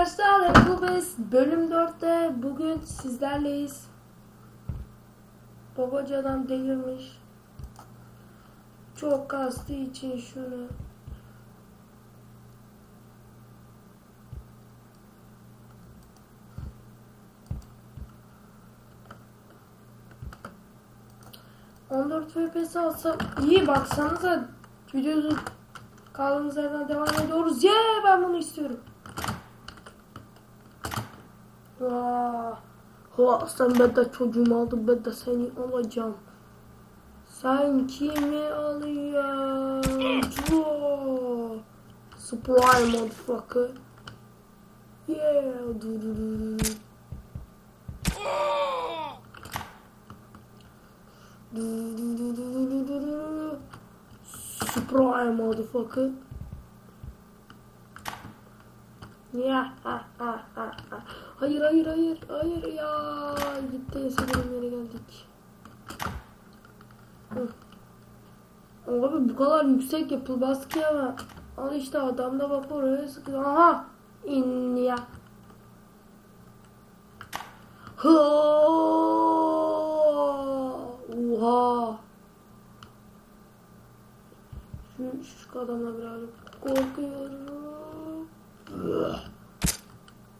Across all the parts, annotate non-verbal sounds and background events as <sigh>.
arkadaşlar Base bölüm 4'te bugün sizlerleyiz. Babacadan delirmiş. Çok kastığı için şunu. ...14 FPS alsam iyi baksanıza videoyu kaldığımız yerden devam ediyoruz. Yeah ben bunu istiyorum. Ha, sen ben de çocuğumu aldın ben de seni alacağım. Sen kimi alıyorsun? Vaa. Surprise motherfucker. Yeah. Du, du, du, du. Surprise motherfucker. Ya ha ha ha ha. Hayır hayır hayır hayır ya. Gitti sanırım yere geldik. Hı. Abi bu kadar yüksek yapılmaz ki ama. Al işte adam da bak oraya sıkıyor. Aha. İn ya. Ha. Oha. Şu, şu adamla birazcık korkuyorum.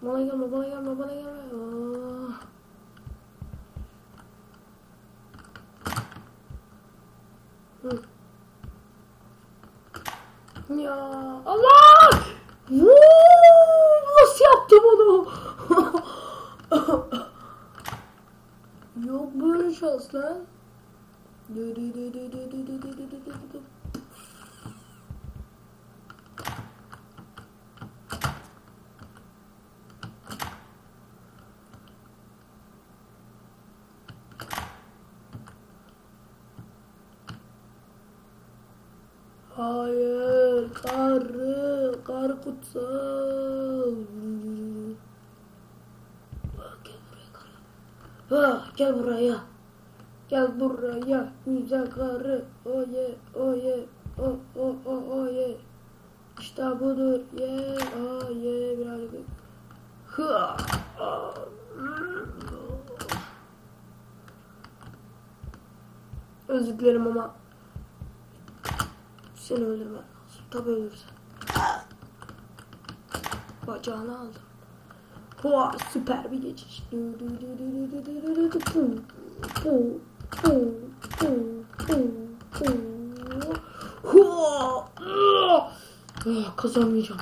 Bana gelme, bana gelme, bana gelme. Aa. Ya Allah! Vuu! Nasıl yaptım onu? Yok böyle şans lan. Dü dü dü dü dü dü dü dü dü dü dü Gel buraya. Gel buraya güzel karı. Oye oye o o o oye. İşte budur ye oye birazcık. Hı. Özür dilerim ama seni öldürmem lazım. Tabii ölürsen. Bacağını aldım. Hoa, süper bir geçiş. Kazanmayacağım.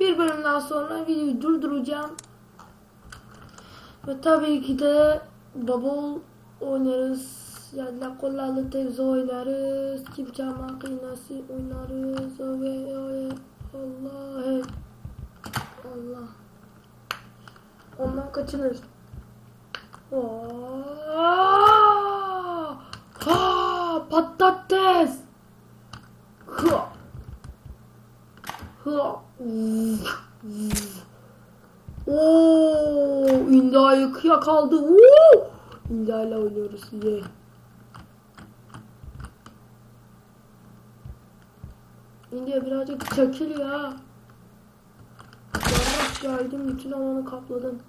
Bir bölümden sonra videoyu durduracağım. Ve tabii ki de double oynarız. La kollalı televizyon oynarız. Kimça makinesi oynarız. Ve ve Allah Allah. Ondan kaçınır. Ha! Patates! Ha! Ha! Oo, İnda'yı kıya kaldı. Oo! İnda'yla oynuyoruz. Ye. İndiya birazcık çekil ya. Yarrak geldim bütün alanı kapladın.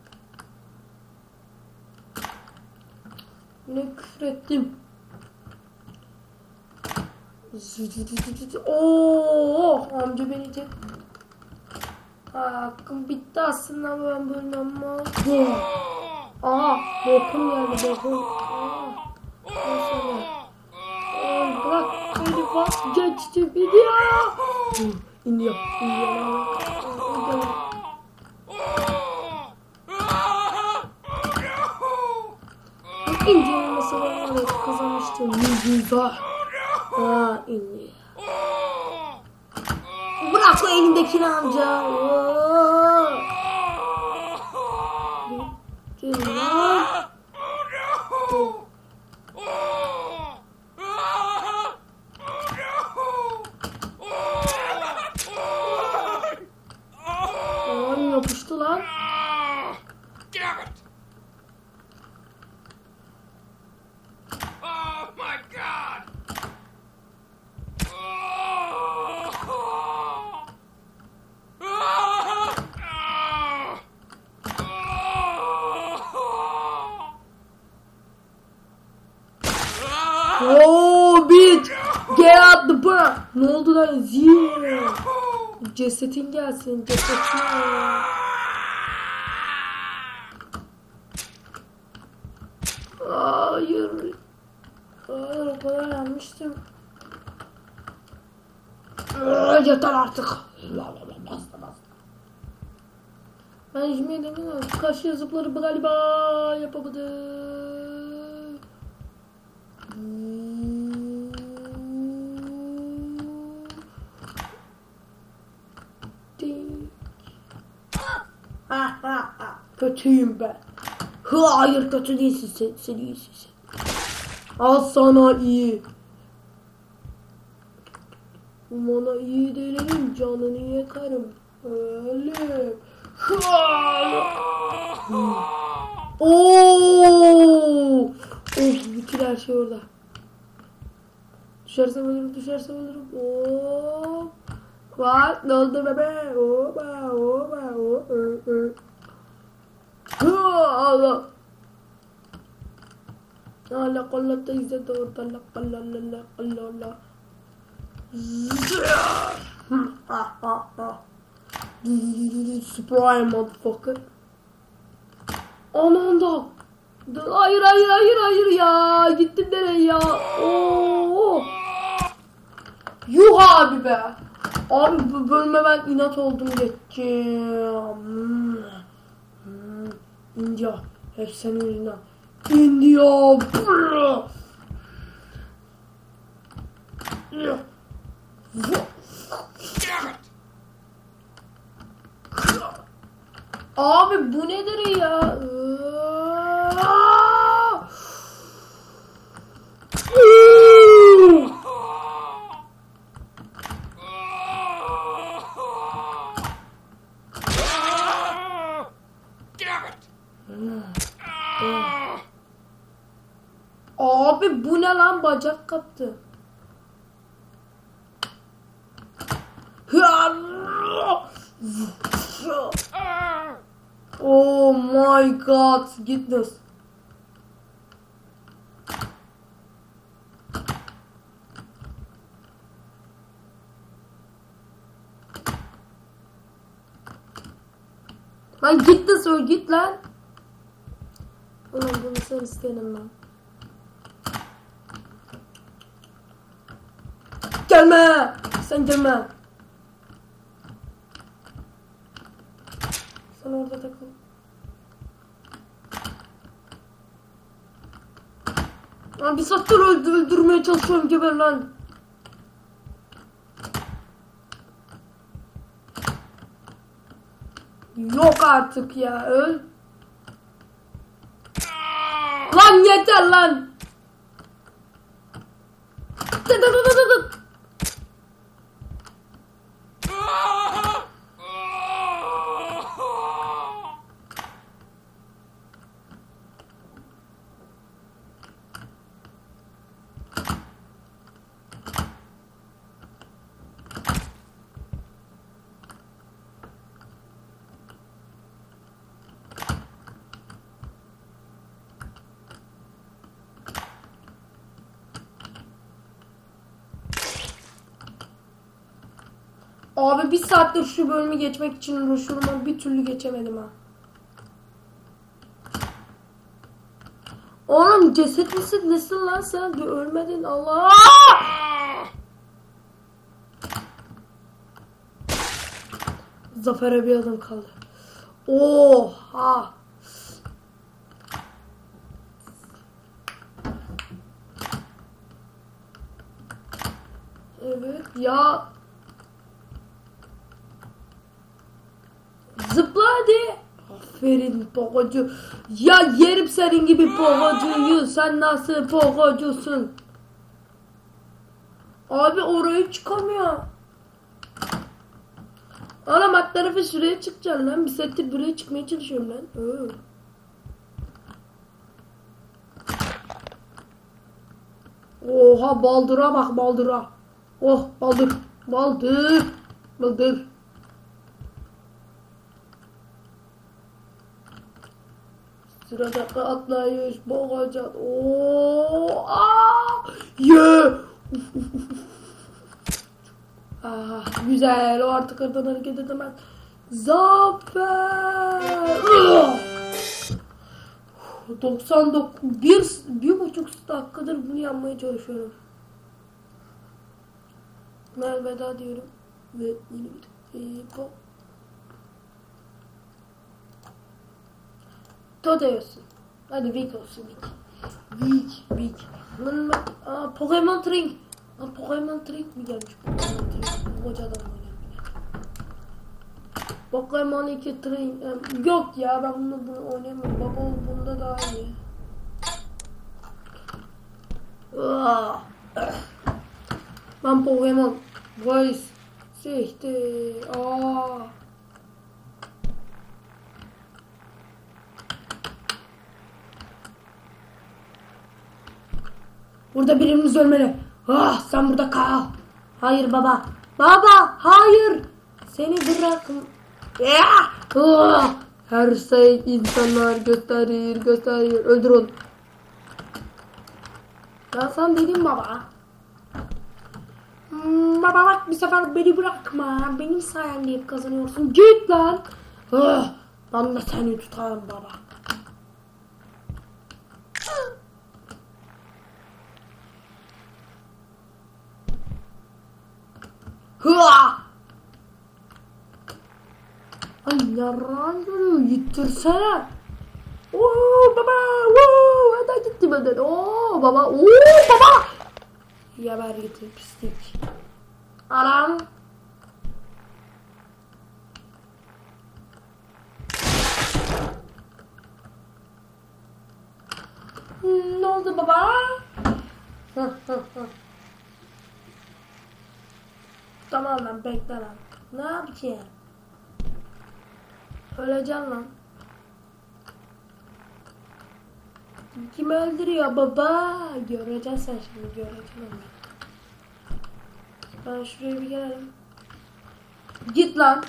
Ne küfür ettim. Oo, amca beni tek Hakkım bitti aslında ben böyle ama. Aha bokum geldi bokum. What? Geç video. India. India. India'nın mesela kazanmıştı. Mucize. Aa India. Bırak o elindekini amca. Oo. Cesetin gelsin. Cesetin. Hayır. Hayır o kadar yanmıştım. Yeter artık. Basta basta. Ben yüzmeye demiyorum. Karşıya zıpları galiba yapamadım. Kötüyüm ben. Hayır kötü değilsin sen, sen iyisin sen. Al sana iyi. Bana iyi değilim canını yakarım. Öyle. Oo! Bütün her şey orada. Düşersem ölürüm, düşersem ölürüm. Oo! Bak ne oldu bebe? Oba, oba, oba. Allah. Allah kolla teyze doğru Allah Allah Allah Allah Allah. Surprise motherfucker. Aman da. Hayır hayır hayır hayır ya. Gittim nereye ya? Oo. Yuh abi be. Abi bu bölüme ben inat oldum geçeceğim. India. Hep senin yüzünden. India. Abi bu nedir ya? Aa! Abi bu ne lan bacak kaptı. Oh my god, goodness. Lan git de sor git lan. Ulan bunu sen isterim ben. Gelme. Sen gelme. Sen orada takıl. Lan bir saattir öldü, öldürmeye çalışıyorum geber lan. Yok artık ya öl. Lan yeter lan. Dı dı dı dı dı Abi bir saattir şu bölümü geçmek için uğraşıyorum bir türlü geçemedim ha. Oğlum ceset misin nesin lan sen? Bir ölmedin Allah. Zafer'e bir adım kaldı. Oha. Evet ya Zıpla hadi. Aferin pogocu. Ya yerim senin gibi pogocuyu. Sen nasıl pogocusun? Abi oraya çıkamıyor. Oğlum alt tarafı şuraya çıkacaksın lan. Bir saattir buraya çıkmaya çalışıyorum lan. Oo. Oha baldıra bak baldıra. Oh baldır. Baldır. Baldır. Sıradaki atlayış boğacak. Oo, aa! Yeah. <laughs> ah, güzel. O artık oradan hareket edemez. Zafer. <sighs> Ah! 99 bir, bir buçuk dakikadır bunu yapmaya çalışıyorum. Ben veda diyorum ve yeni bir Tote olsun. Hadi Vic olsun Vic. Vic, Vic. Lan aa, Pokemon Trink. Aa, Pokemon Trink mi gelmiş? Pokemon Trink. Koca adam de. Pokemon 2 Trink. Yok ya ben bunu, bunu oynayamıyorum. Baba bunda daha iyi. Aa, Ben Pokemon. Voice. Sihti. Aa. Burada birimiz ölmeli. Ah sen burada kal. Hayır baba. Baba hayır. Seni bırakın. Ah! Her şey insanlar gösterir gösterir. Öldür onu. Ben sana dedim baba. Hmm, baba bak bir sefer beni bırakma. Benim sayemde kazanıyorsun. Git lan. Ah, ben de seni tutarım baba. Hıa! Ay yaran yürü yittirsene. Oo baba, oo hadi gitti benden. Oo baba, oo baba. Yaber gitti pislik. Anam. Hmm, Ne oldu baba? Tamam lan bekle lan. Ne yapacaksın? Öleceksin lan. Kim öldürüyor baba? Göreceksin sen şimdi göreceksin onu. Ben şuraya bir gelelim. Git lan.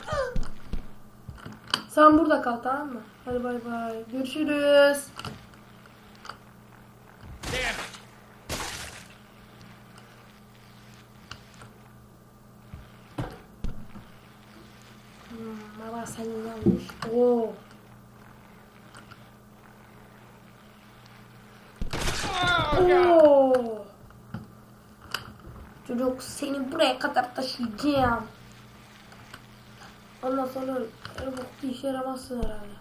Sen burada kal tamam mı? Hadi bay bay. Görüşürüz. Hmm, yanlış. Oo. Çocuk seni buraya kadar taşıyacağım. Ondan sonra vakti işe yaramazsın herhalde.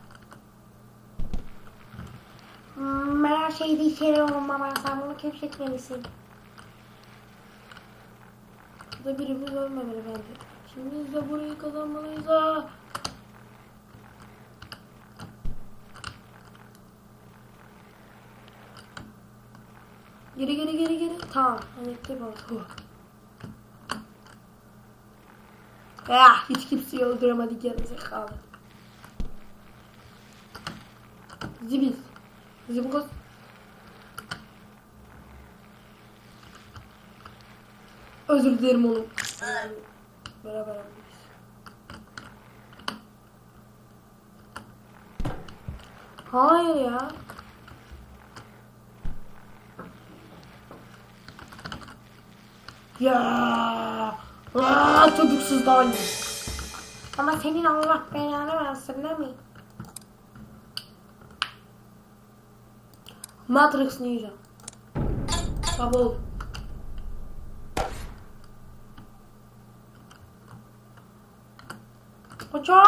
Hmm, Ben her şeyde işe yarıyorum baba. Sen bunu keşfetmelisin. Burada birimiz ölmemeli bence. Şimdi de burayı kazanmalıyız ha. Geri geri geri geri. Tamam. Hallettik onu. Ah, hiç kimseyi öldüremedik gerizekalı. Zibil. Kız. Özür dilerim oğlum. Beraber. Hayır ya. Ya. Aa, çocuksuz daha iyi. Ama senin Allah belanı versin değil mi? Matrix Ninja. Kabul. Hoca!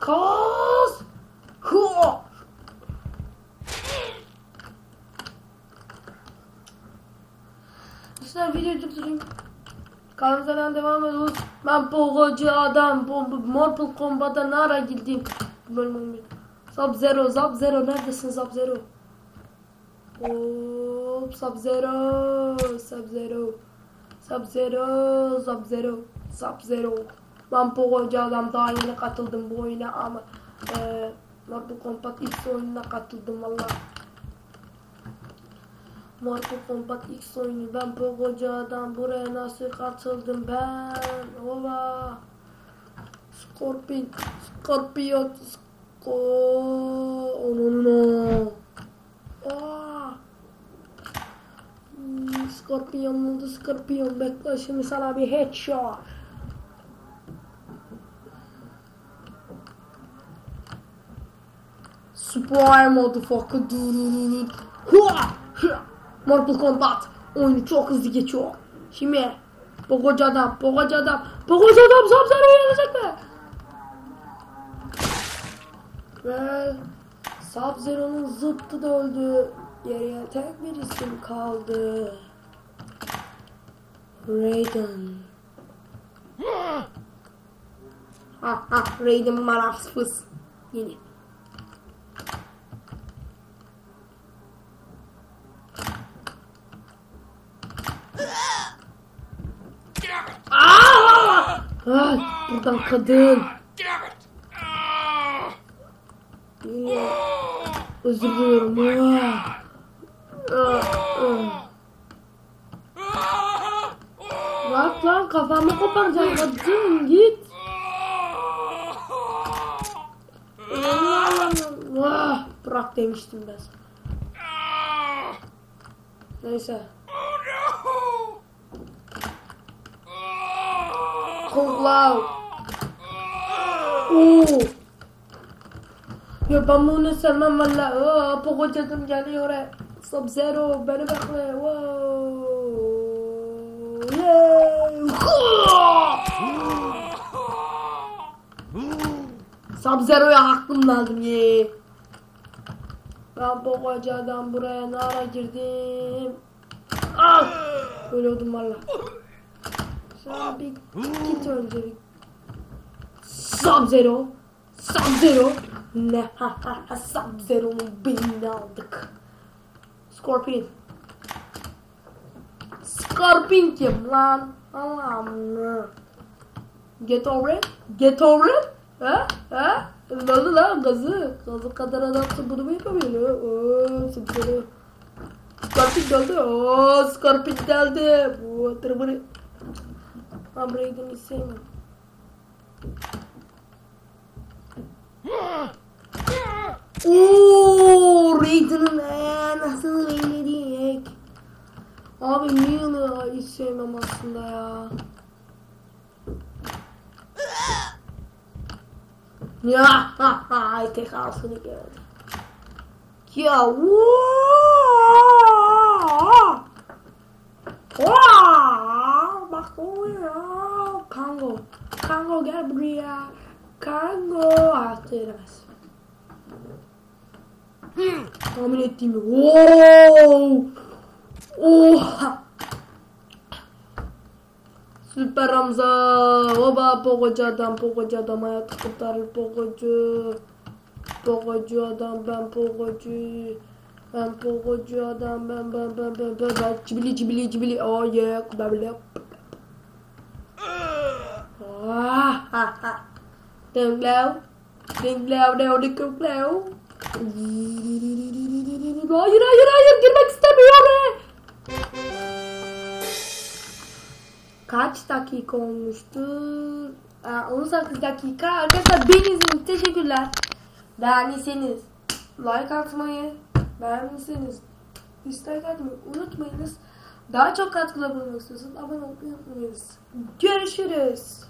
Kaz! Video durdurayım. Kanalımızdan devam ediyoruz. Ben Pogocu adam. Bu, bu Mortal Kombat'a ne ara girdim? Bölüm 11. Sub Zero, Sub Zero neredesin Sub Zero? Hop Sub Zero, Sub Zero. Sub Zero, Sub Zero, Sub Zero. Ben Pogocu adam daha yeni katıldım bu oyuna ama e, Mortal Kombat X oyununa katıldım valla. Mortal Kombat X oyunu ben Pogocu adam buraya nasıl katıldım ben ola Scorpion Scorpion Onun Aa. Hmm, Scorpion oldu Scorpion bekle şimdi sana bir headshot. Super motherfucker. Hua! Hua! Mortal Kombat oyunu çok hızlı geçiyor. Şimdi Pogoca adam, Pogoca adam, Pogoca adam Sub-Zero'yu yenecek mi? Ve Sub-Zero'nun zıttı da öldü. Geriye tek bir isim kaldı. Raiden. Ha ha Raiden Marafs fıs. Yeni. Aa! Ay, buradan kadın. Özür diliyorum. Bırak lan kafamı koparacaksın kadın git. Bırak demiştim ben sana. Neyse. Lao. Oo. Ya ben bunu sevmem valla. Cadım geliyor. Sub Zero beni bekle. Wow. Yay. Sub Zero'ya hakkım lazım ye. Ben Pogo'cadan buraya ne ara girdim. Ah! Ölüyordum valla. Sen bir git öncelik. Sub-Zero. Sub-Zero. Ne ha ha ha Sub-Zero'nun beynini aldık. Scorpion. Scorpion kim lan? Allah'ım. Get over it. Get over it. Ha? Ha? Oldu lan gazı? Gazı kadar adamsın bunu mu yapamıyor? Oo, Sub-Zero. Scorpion geldi. Oo, Scorpion geldi. Bu tırmını. Ben Braiden'i sevmiyorum. Ooo Raiden'ın nasıl eyledik? Abi Neil'ı hiç sevmem aslında ya. Ya ha ha tek ağzını gördüm. Ya vuuu. Bak o ya. Kango. Kango gel buraya. Kango. Hayatta yenemez. Tahmin ettiğim gibi. Wow. Oha. Süper Hamza. Oba pogocu adam. Pogocu adam hayatı kurtarır. Pogocu. Pogocu adam ben pogocu. Ben pogocu adam ben ben ben ben ben ben cibili cibili cibili oh yeah kubabili ah ha ha đừng leo đừng leo đeo đi cực leo hayır hayır hayır girmek istemiyorum Kaç dakika olmuştur? Aa, 18 dakika. Arkadaşlar beni izlediğiniz teşekkürler. Beğendiyseniz like atmayı, beğendiyseniz dislike atmayı unutmayınız. Daha çok katkıda bulunmak istiyorsanız abone olmayı unutmayınız. Görüşürüz.